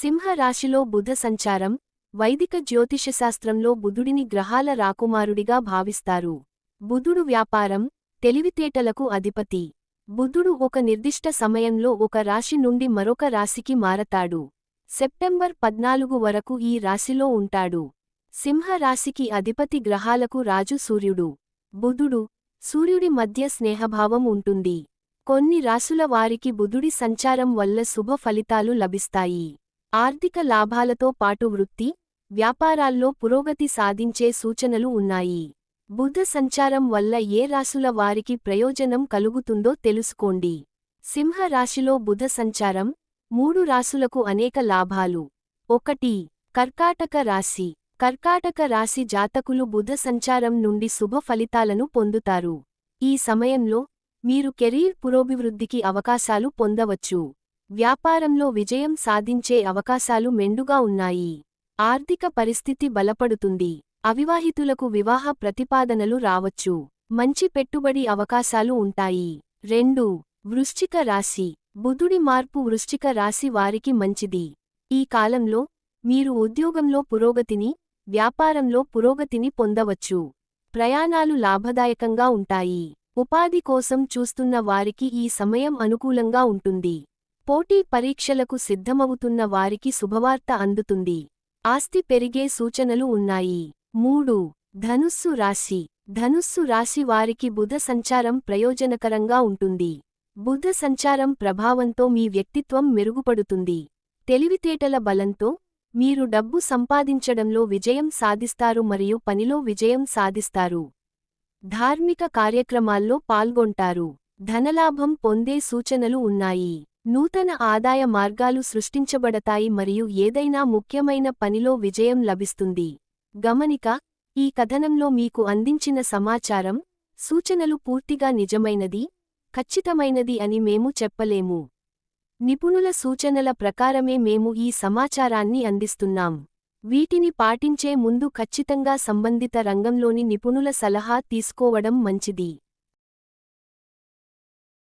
సింహ రాశిలో బుధ సంచారం వైదిక జ్యోతిషశాస్త్రంలో బుధుడిని గ్రహాల రాకుమారుడిగా భావిస్తారు. బుధుడు వ్యాపారం తెలివితేటలకు అధిపతి. బుధుడు ఒక నిర్దిష్ట సమయంలో ఒక రాశి నుండి మరొక రాశికి మారతాడు. సెప్టెంబర్ పద్నాలుగు వరకు ఈ రాశిలో ఉంటాడు. సింహ రాశికి అధిపతి గ్రహాలకు రాజు సూర్యుడు. బుధుడు సూర్యుడి మధ్య స్నేహభావం ఉంటుంది. కొన్ని రాశుల వారికి బుధుడి సంచారం వల్ల శుభ ఫలితాలు లభిస్తాయి. ఆర్థిక లాభాలతో పాటు వృత్తి వ్యాపారాల్లో పురోగతి సాధించే సూచనలు ఉన్నాయి. బుధ సంచారం వల్ల ఏ రాశుల వారికి ప్రయోజనం కలుగుతుందో తెలుసుకోండి. సింహ రాశిలో బుధ సంచారం మూడు రాశులకు అనేక లాభాలు. ఒకటి కర్కాటక రాశి. కర్కాటక రాశి జాతకులు బుధ సంచారం నుండి శుభ ఫలితాలను పొందుతారు. ఈ సమయంలో మీరు కెరీర్ పురోభివృద్ధికి అవకాశాలు పొందవచ్చు. వ్యాపారంలో విజయం సాధించే అవకాశాలు మెండుగా ఉన్నాయి. ఆర్థిక పరిస్థితి బలపడుతుంది. అవివాహితులకు వివాహ ప్రతిపాదనలు రావచ్చు. మంచి పెట్టుబడి అవకాశాలు ఉంటాయి. రెండు. వృశ్చిక రాశి. బుధుడి మార్పు వృశ్చిక రాశి వారికి మంచిది. ఈ కాలంలో మీరు ఉద్యోగంలో పురోగతిని వ్యాపారంలో పురోగతిని పొందవచ్చు. ప్రయాణాలు లాభదాయకంగా ఉంటాయి. ఉపాధి కోసం చూస్తున్న వారికి ఈ సమయం అనుకూలంగా ఉంటుంది. పోటీ పరీక్షలకు సిద్ధమవుతున్న వారికి శుభవార్త అందుతుంది. ఆస్తి పెరిగే సూచనలు ఉన్నాయి. మూడు. ధనుస్సు రాశి. ధనుస్సు రాశి వారికి బుధ సంచారం ప్రయోజనకరంగా ఉంటుంది. బుధ సంచారం ప్రభావంతో మీ వ్యక్తిత్వం మెరుగుపడుతుంది. తెలివితేటల బలంతో మీరు డబ్బు సంపాదించడంలో విజయం సాధిస్తారు మరియు పనిలో విజయం సాధిస్తారు. ధార్మిక కార్యక్రమాల్లో పాల్గొంటారు. ధనలాభం పొందే సూచనలు ఉన్నాయి. నూతన ఆదాయ మార్గాలు సృష్టించబడతాయి మరియు ఏదైనా ముఖ్యమైన పనిలో విజయం లభిస్తుంది. గమనిక ఈ కథనంలో మీకు అందించిన సమాచారం సూచనలు పూర్తిగా నిజమైనది ఖచ్చితమైనది అని మేము చెప్పలేము. నిపుణుల సూచనల ప్రకారమే మేము ఈ సమాచారాన్ని అందిస్తున్నాం. వీటిని పాటించే ముందు ఖచ్చితంగా సంబంధిత రంగంలోని నిపుణుల సలహా తీసుకోవడం మంచిది.